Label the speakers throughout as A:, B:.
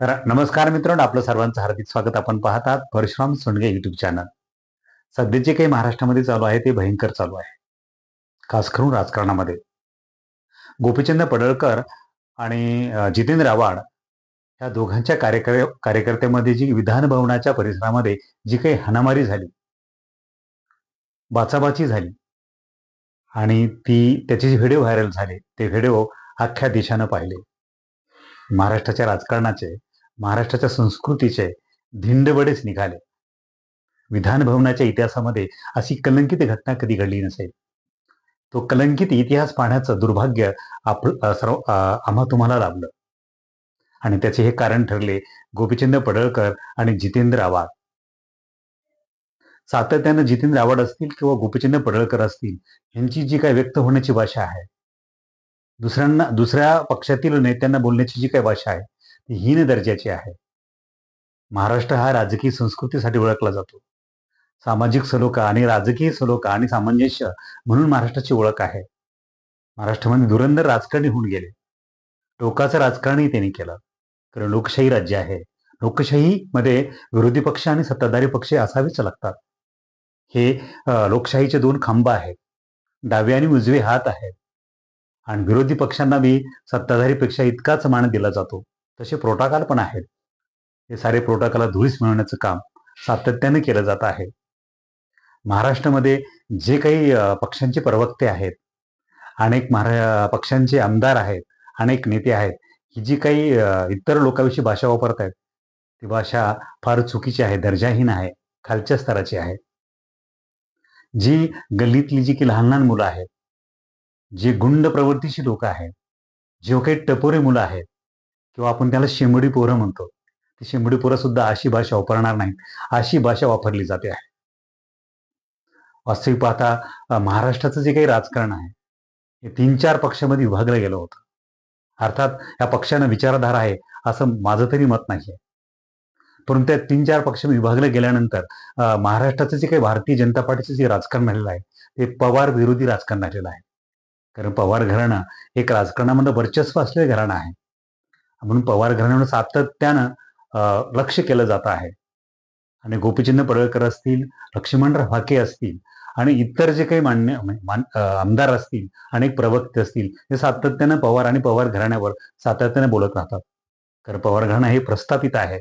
A: तर नमस्कार मित्रांनो आपलं सर्वांचं हार्दिक स्वागत. आपण पाहतात परशुराम सोंडगे युट्यूब चॅनल सध्या जे काही महाराष्ट्रामध्ये चालू आहे ते भयंकर चालू आहे. खास करून राजकारणामध्ये. गोपीचंद पडळकर आणि जितेंद्र आव्हाड या दोघांच्या कार्यकर कार्यकर्त्यामध्ये जी विधान भवनाच्या परिसरामध्ये जी काही हाणामारी झाली बाचाबाची झाली आणि ती त्याचे जे व्हिडिओ व्हायरल झाले ते व्हिडिओ अख्ख्या देशानं पाहिले. महाराष्ट्राच्या राजकारणाचे महाराष्ट्राच्या संस्कृतीचे धिंडबडेच निघाले. विधान भवनाच्या इतिहासामध्ये अशी कलंकित घटना कधी घडली नसेल? तो कलंकित इतिहास पाहण्याचं दुर्भाग्य आप सर्व आम्हा तुम्हाला लाभलं. आणि त्याचे हे कारण ठरले गोपीचंद पडळकर आणि जितेंद्र आव्हाड. सातत्यानं जितेंद्र आव्हाड असतील किंवा गोपीचंद पडळकर असतील यांची जी काही व्यक्त होण्याची भाषा आहे दुसऱ्यांना दुसऱ्या पक्षातील नेत्यांना बोलण्याची जी काही भाषा आहे ती हीन दर्जाची आहे. महाराष्ट्र हा राजकीय संस्कृतीसाठी ओळखला जातो. सामाजिक सलोखा आणि राजकीय सलोखा आणि सामंजस्य म्हणून महाराष्ट्राची ओळख आहे. महाराष्ट्रामध्ये धुरंधर राजकारणी होऊन गेले. टोकाचं राजकारणही त्यांनी केलं. कारण लोकशाही राज्य आहे. लोकशाहीमध्ये विरोधी पक्ष आणि सत्ताधारी पक्ष असावेच लागतात. हे लोकशाहीचे दोन खांब आहेत. डावे आणि उजवे हात आहेत. आणि विरोधी पक्षांना बी सत्ताधारीपेक्षा इतकाच मान दिला जातो. तसे प्रोटोकॉल पण आहेत. हे सारे प्रोटोकॉलला धुळीस मिळवण्याचं काम सातत्याने केलं जात आहे. महाराष्ट्रामध्ये जे काही पक्षांचे प्रवक्ते आहेत अनेक महारा पक्षांचे आमदार आहेत अनेक नेते आहेत ही जी काही इतर लोकांविषयी भाषा वापरत आहेत ती भाषा फार चुकीची आहे दर्जाहीन आहे खालच्या स्तराची आहे. जी गल्लीतली जी की लहान लहान मुलं आहेत जे गुंड प्रवृत्तीची लोक आहेत जे काही टपोरे मुलं आहेत किंवा आपण त्याला शेंबडी पोरं म्हणतो. ती शेंबडी पोरं सुद्धा अशी भाषा वापरणार नाहीत. अशी भाषा वापरली जाते. आहे वास्तविक पाहता महाराष्ट्राचं जे काही राजकारण आहे हे तीन चार पक्षामध्ये विभागलं गेलं होतं. अर्थात या पक्षानं विचारधारा आहे असं माझं तरी मत नाही आहे परंतु त्या तीन चार पक्ष विभागले गेल्यानंतर महाराष्ट्राचं जे काही भारतीय जनता पार्टीचं जे राजकारण झालेलं आहे ते पवार विरोधी राजकारण झालेलं आहे. कारण पवार घराणं एक राजकारणामध्ये वर्चस्व असलेलं घराणं आहे. म्हणून पवार घराण्यावर सातत्यानं लक्ष केलं जात आहे. आणि गोपीचंद पडळकर असतील लक्ष्मणराव हाके असतील आणि इतर जे काही मान्य मान- आमदार असतील अनेक प्रवक्ते असतील हे सातत्यानं पवार आणि पवार घराण्यावर सातत्याने बोलत राहतात. कारण पवार घराणं हे प्रस्थापित आहे.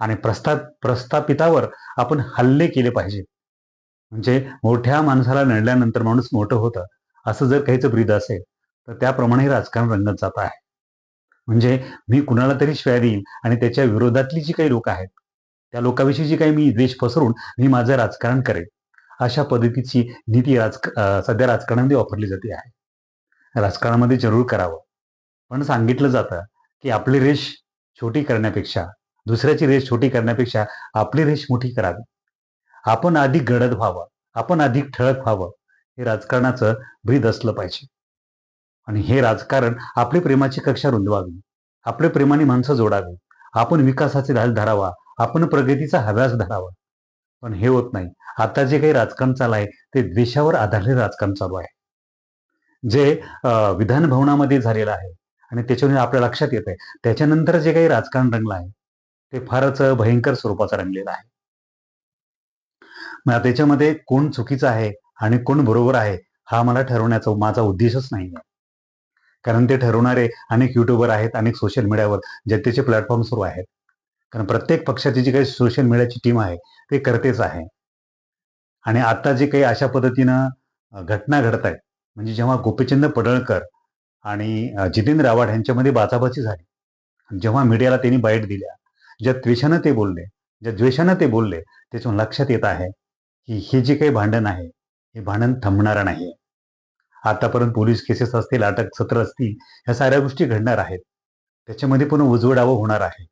A: आणि प्रस्ता प्रस्थापितावर आपण हल्ले केले पाहिजे म्हणजे मोठ्या माणसाला नडल्यानंतर माणूस मोठं होतं असं जर काहीच ब्रीद असेल तर त्याप्रमाणे राजकारण रंगत जात आहे. म्हणजे मी कुणाला तरी शिवाय देईन आणि त्याच्या विरोधातली जी काही लोक आहेत त्या लोकांविषयी जी काही मी द्वेष पसरून मी माझं राजकारण करेन. अशा पद्धतीची नीती राज सध्या राजकारणामध्ये वापरली जाते आहे. राजकारणामध्ये जरूर करावं. पण सांगितलं जातं की आपली रेष छोटी करण्यापेक्षा दुसऱ्याची रेष छोटी करण्यापेक्षा आपली रेष मोठी करावी. आपण अधिक गडद व्हावं आपण अधिक ठळक व्हावं हे राजकारणाचं ब्रीद असलं पाहिजे. आणि हे राजकारण आपली प्रेमाची कक्षा रुंदवावी आपले प्रेमाने माणसं जोडावी आपण विकासाचे ढाल धरावा आपण प्रगतीचा हव्यास धरावा. पण हे होत नाही. आता जे काही राजकारण चालू आहे ते द्वेषावर आधारलेलं राजकारण चालू आहे. जे विधान भवनामध्ये झालेलं आहे आणि त्याच्यामुळे आपल्या लक्षात येत आहे. त्याच्यानंतर जे काही राजकारण रंगलं आहे ते फारच भयंकर स्वरूपाचं रंगलेलं आहे. मग त्याच्यामध्ये कोण चुकीचं आहे आणि कोण बरोबर आहे हा मला ठरवण्याचा माझा उद्देशच नाही आहे कारण ते ठरवणारे अनेक युट्यूबर आहेत अनेक सोशल मीडियावर जनतेचे प्लॅटफॉर्म सुरू आहेत. कारण प्रत्येक पक्षाची जी काही सोशल मीडियाची टीम आहे ते करतेच आहे. आणि आता जे काही अशा पद्धतीनं घटना घडत आहेत म्हणजे जेव्हा गोपीचंद पडळकर आणि जितेंद्र आव्हाड यांच्यामध्ये बाचाबाची झाली जेव्हा मीडियाला त्यांनी बाईट दिल्या ज्या त्वेषानं ते बोलले ज्या द्वेषानं ते बोलले त्याच्यातून लक्षात येत आहे की हे जे काही भांडण आहे हे भांडण थांबणार नाही. आतापर्यंत पोलीस केसेस असतील अटक सत्र असतील ह्या साऱ्या गोष्टी घडणार आहेत. त्याच्यामध्ये पुन्हा उजवडावं होणार आहे.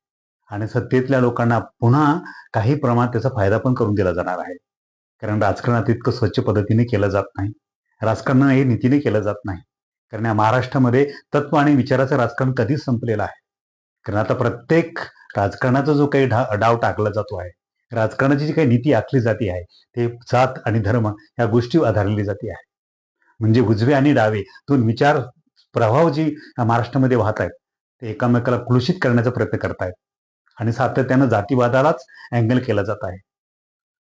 A: आणि सत्तेतल्या लोकांना पुन्हा काही प्रमाणात त्याचा फायदा पण करून दिला जाणार आहे. कारण राजकारणात इतकं स्वच्छ पद्धतीने केलं जात नाही. राजकारण हे नीतीने केलं जात नाही. कारण या महाराष्ट्रामध्ये तत्व आणि विचाराचं राजकारण कधीच संपलेलं आहे. कारण आता प्रत्येक राजकारणाचा जो काही डा डाव टाकला जातो आहे राजकारणाची जी काही नीती आखली जाती आहे ते जात आणि धर्म या गोष्टी आधारलेली जाती आहे. म्हणजे उजवे आणि डावे दोन विचार प्रभाव जी महाराष्ट्रामध्ये वाहत आहेत ते एकामेकाला कुलुषित करण्याचा प्रयत्न करतायत. आणि सातत्यानं जातीवादालाच अँगल केला जात आहे.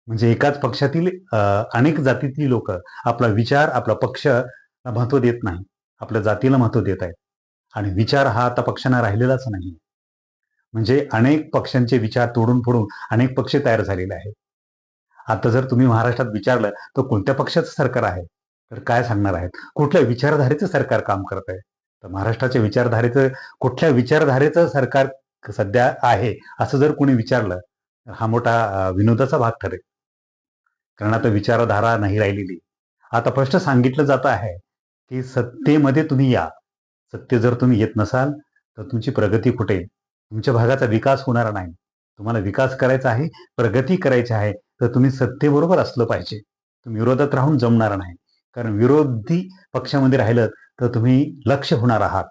A: म्हणजे एकाच पक्षातील अनेक जातीतली लोक आपला विचार आपला पक्ष महत्त्व देत नाही आपल्या जातीला महत्त्व देत आहेत. आणि विचार हा आता पक्षांना राहिलेलाच नाही. म्हणजे अनेक पक्षांचे विचार तोडून फोडून अनेक पक्ष तयार झालेले आहेत. आता जर तुम्ही महाराष्ट्रात विचारलं तर कोणत्या पक्षाचं सरकार आहे? तर काय सांगणार आहेत? कुठल्या विचारधारेचं सरकार काम करत आहे? तर महाराष्ट्राच्या विचारधारेचं कुठल्या विचारधारेचं सरकार सध्या आहे असं जर कोणी विचारलं तर हा मोठा विनोदाचा भाग ठरेल. कारण आता विचारधारा नाही राहिलेली. आता स्पष्ट सांगितलं जात आहे की सत्तेमध्ये तुम्ही या. सत्य जर तुम्ही येत नसाल तर तुमची प्रगती कुठे? तुमच्या भागाचा विकास होणार नाही. तुम्हाला विकास करायचा आहे प्रगती करायची आहे तर तुम्ही सत्तेबरोबर असलं पाहिजे. तुम्ही विरोधात राहून जमणार नाही. कारण विरोधी पक्षामध्ये राहिलं तर तुम्ही लक्ष होणार आहात.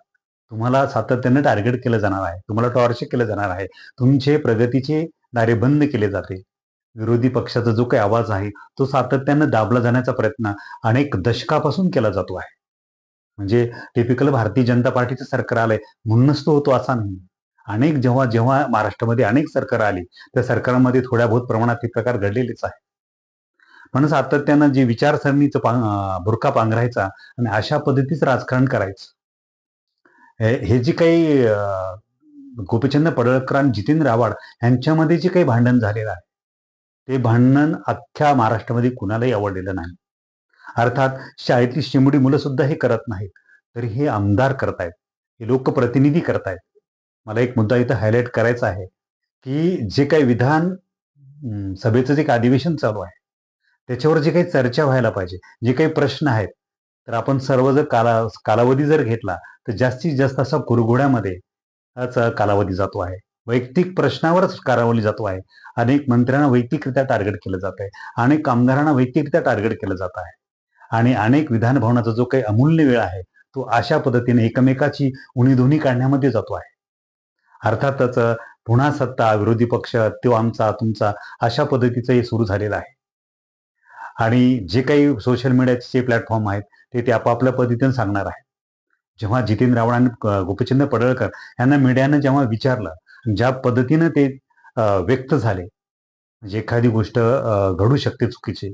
A: तुम्हाला सातत्यानं टार्गेट केलं जाणार आहे. तुम्हाला टॉर्च केलं जाणार आहे. तुमचे प्रगतीचे दारे बंद केले जाते. विरोधी पक्षाचा जो काही आवाज आहे तो सातत्यानं दाबला जाण्याचा प्रयत्न अनेक दशकापासून केला जातो आहे. म्हणजे टिपिकल भारतीय जनता पार्टीचं सरकार आलंय म्हणूनच तो होतो असा नाही. अनेक जेव्हा जेव्हा महाराष्ट्रामध्ये अनेक सरकार आली त्या सरकारमध्ये थोड्या बहुत प्रमाणात हे प्रकार घडलेलेच आहे म्हणून सातत्यानं जे विचारसरणीचं पांग अं, पांघरायचा आणि अशा पद्धतीचं राजकारण करायचं. हे- जे काही गोपीचंद पडळकर आणि जितेंद्र आव्हाड यांच्यामध्ये जे काही भांडण झालेलं आहे ते भांडण अख्ख्या महाराष्ट्रामध्ये कुणालाही आवडलेलं नाही. अर्थात शाळेतली शिमुडी मुलं सुद्धा हे करत नाहीत तरी हे आमदार करतायत हे लोकप्रतिनिधी करतायत. मला एक मुद्दा इथं हायलाईट करायचा आहे की जे काही विधान सभेचं जे काही अधिवेशन चालू आहे त्याच्यावर जे काही चर्चा व्हायला पाहिजे जे काही प्रश्न आहेत तर आपण सर्व जर काला कालावधी जर घेतला तर जास्तीत जास्त असा कुरघोड्यामध्ये हाच कालावधी जातो आहे. वैयक्तिक प्रश्नावरच कालावधी जातो आहे. अनेक मंत्र्यांना वैयक्तिकरित्या टार्गेट केलं जात आहे. अनेक कामगारांना वैयक्तिकरित्या टार्गेट केलं जात आहे. आणि अनेक विधान भवनाचा जो काही अमूल्य वेळ आहे तो अशा पद्धतीने एकमेकाची उणीधुनी काढण्यामध्ये जातो आहे. अर्थातच पुन्हा सत्ता विरोधी पक्ष तो आमचा तुमचा अशा पद्धतीचं हे सुरू झालेलं आहे. आणि जे काही सोशल मीडियाचे प्लॅटफॉर्म आहेत ते ते आपापल्या पद्धतीने सांगणार आहेत. जेव्हा जितेंद्र आव्हाड आणि गोपीचंद पडळकर यांना मीडियानं जेव्हा विचारलं ज्या पद्धतीनं ते व्यक्त झाले म्हणजे एखादी गोष्ट घडू शकते चुकीची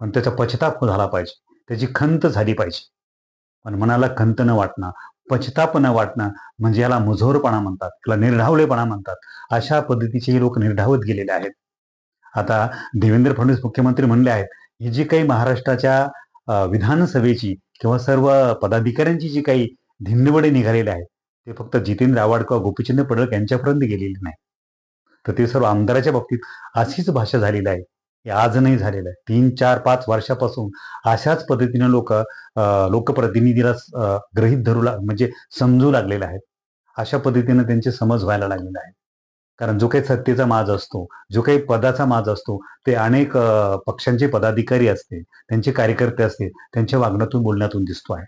A: पण त्याचा पश्चाताप झाला पाहिजे त्याची खंत झाली पाहिजे. पण मनाला खंत न वाटणं पश्चाताप न वाटणं म्हणजे याला मुझोरपणा म्हणतात त्याला निर्ढावलेपणा म्हणतात अशा पद्धतीचे हे लोक निर्ढावत गेलेले आहेत. आता देवेंद्र फडणवीस मुख्यमंत्री म्हणले आहेत ही जी काही महाराष्ट्राच्या विधानसभेची किंवा सर्व पदाधिकाऱ्यांची जी काही धिंडवडे निघालेले आहेत ते फक्त जितेंद्र आव्हाड किंवा गोपीचंद पडळक यांच्यापर्यंत गेलेले नाही. तर ते सर्व आमदाराच्या बाबतीत अशीच भाषा झालेली आहे हे आज नाही झालेलं आहे. तीन चार पाच वर्षापासून अशाच पद्धतीने लोक लोकप्रतिनिधीला अं, धरू लाग म्हणजे समजू लागलेले आहेत. अशा पद्धतीने त्यांचे समज व्हायला लागलेले आहेत. कारण जो काही सत्तेचा माज असतो जो काही पदाचा माज असतो ते अनेक पक्षांचे पदाधिकारी असतील त्यांचे कार्यकर्ते असतील त्यांच्या वागण्यातून बोलण्यातून दिसतो आहे.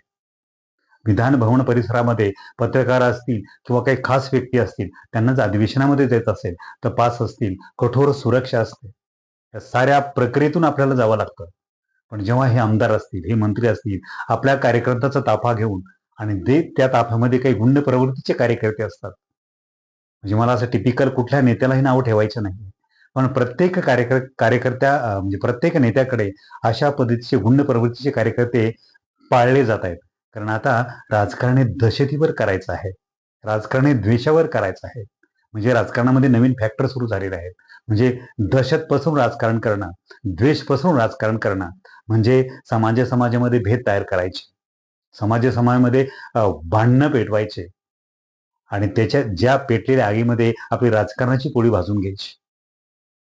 A: विधान भवन परिसरामध्ये पत्रकार असतील किंवा काही खास व्यक्ती असतील त्यांना जर अधिवेशनामध्ये जायचं असेल तर पास असतील कठोर सुरक्षा असते. या साऱ्या प्रक्रियेतून आपल्याला जावं लागतं. पण जेव्हा हे आमदार असतील हे मंत्री असतील आपल्या कार्यकर्त्याचा ताफा घेऊन आणि ते त्या ताफ्यामध्ये काही गुंड प्रवृत्तीचे कार्यकर्ते असतात म्हणजे मला असं टिपिकल कुठल्या नेत्यालाही नाव ठेवायचं नाही पण प्रत्येक कार्यकर कार्यकर्त्या म्हणजे प्रत्येक नेत्याकडे अशा पद्धतीचे गुंड प्रवृत्तीचे कार्यकर्ते पाळले जात आहेत. कारण आता राजकारण हे दहशतीवर करायचं आहे. राजकारण हे द्वेषावर करायचं आहे. म्हणजे राजकारणामध्ये नवीन फॅक्टर सुरू झालेले आहेत. म्हणजे दहशत पसरून राजकारण करणं द्वेष पसरून राजकारण करणं म्हणजे समाज समाजामध्ये भेद तयार करायचे. समाज समाजामध्ये भांडणं पेटवायचे. आणि त्याच्या ज्या पेटलेल्या आगीमध्ये आपली राजकारणाची पोळी भाजून घ्यायची.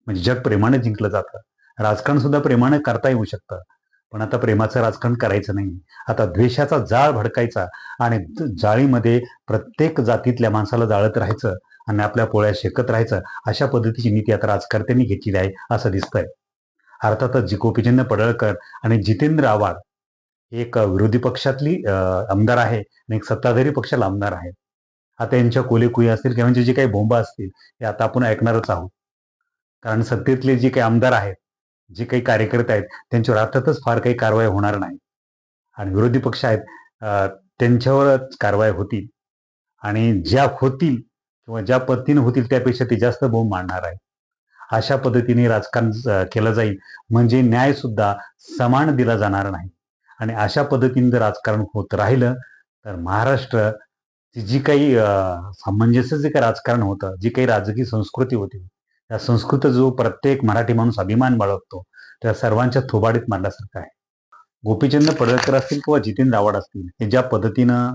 A: म्हणजे जग प्रेमाने जिंकलं जातं. राजकारण सुद्धा प्रेमाने करता येऊ शकतं. पण आता प्रेमाचं राजकारण करायचं नाही. आता द्वेषाचा जाळ भडकायचा आणि जाळीमध्ये प्रत्येक जातीतल्या माणसाला जाळत राहायचं आणि आपल्या पोळ्या शेकत राहायचं अशा पद्धतीची नीती आता राजकर्त्यांनी घेतलेली आहे असं दिसतंय. अर्थातच जी गोपीचंद पडळकर आणि जितेंद्र आव्हाड एक विरोधी पक्षातली अं, आमदार आहे आणि एक सत्ताधारी पक्षाला आमदार आहे. आता यांच्या कोलेकुई असतील किंवा म्हणजे जे काही बोंबा असतील हे आता आपण ऐकणारच आहोत. कारण सत्तेतले जे काही आमदार आहेत जे काही कार्यकर्ते आहेत त्यांच्यावर अर्थातच फार काही कारवाई होणार नाही. आणि विरोधी पक्ष आहेत त्यांच्यावरच कारवाई होतील. आणि ज्या होतील किंवा ज्या पद्धतीने होतील त्यापेक्षा ते जास्त बोंब मांडणार आहे अशा पद्धतीने राजकारण केलं जाईल. म्हणजे न्याय सुद्धा समान दिला जाणार नाही. आणि अशा पद्धतीने जर राजकारण होत राहिलं तर महाराष्ट्र जी काही सामंजस्य जे काही राजकारण होतं जी काही राजकीय संस्कृती होती त्या संस्कृत जो प्रत्येक मराठी माणूस अभिमान बाळगतो त्या सर्वांच्या थोबाडीत मांडल्यासारखं आहे. गोपीचंद पडळकर असतील किंवा जितेंद्र रावड असतील हे ज्या पद्धतीनं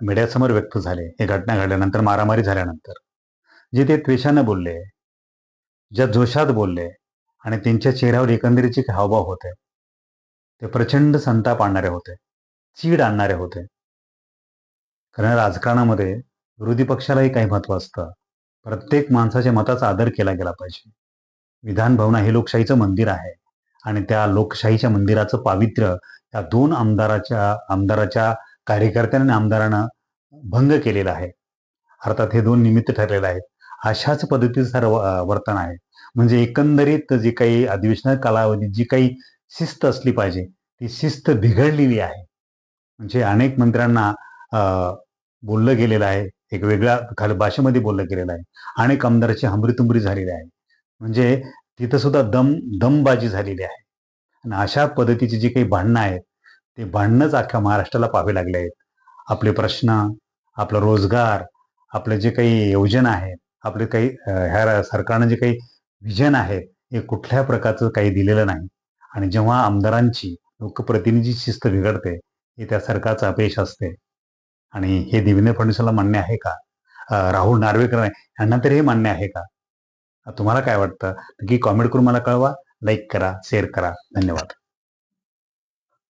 A: मीडियासमोर व्यक्त झाले हे घटना घडल्यानंतर मारामारी झाल्यानंतर जे ते त्वेषानं बोलले ज्या जोशात बोलले आणि त्यांच्या चेहऱ्यावर एकंदरीचे हावभाव होते ते प्रचंड संताप आणणारे होते चीड आणणारे होते. कारण राजकारणामध्ये विरोधी पक्षालाही काही महत्त्व असतं. प्रत्येक माणसाच्या मताचा आदर केला गेला पाहिजे. विधान भवन हे लोकशाहीचं मंदिर आहे आणि त्या लोकशाहीच्या मंदिराचं पावित्र्य त्या दोन आमदाराच्या आमदाराच्या कार्यकर्त्यांनी आमदारानं भंग केलेला आहे. अर्थात हे दोन निमित्त ठरलेले आहेत अशाच पद्धतीचं सर्व वर्तन आहे. म्हणजे एकंदरीत जी काही अधिवेशन कालावधीत जी काही शिस्त असली पाहिजे ती शिस्त बिघडलेली आहे. म्हणजे अनेक मंत्र्यांना बोललं गेलेलं आहे. एक वेगळ्या खाली भाषेमध्ये बोललं गेलेलं आहे. अनेक आमदाराची हमरीतुंबरी झालेली आहे. म्हणजे तिथं सुद्धा दम दमबाजी झालेली आहे. आणि अशा पद्धतीची जी काही भांडणं आहेत ते भांडणंच अख्ख्या महाराष्ट्राला पाहावे लागले आहेत. आपले प्रश्न आपला रोजगार आपले जे काही योजना आहेत आपले काही ह्या सरकारनं जे काही विजन आहे हे कुठल्या प्रकारचं काही दिलेलं नाही. आणि जेव्हा आमदारांची लोकप्रतिनिधी शिस्त बिघडते हे त्या सरकारचं अपयश असते. आणि हे देवेंद्र फडणवीसांना मान्य आहे का? राहुल नार्वेकर यांना तरी हे मान्य आहे का? तुम्हाला काय वाटतं? की कॉमेंट करून मला कळवा लाईक करा शेअर करा. धन्यवाद.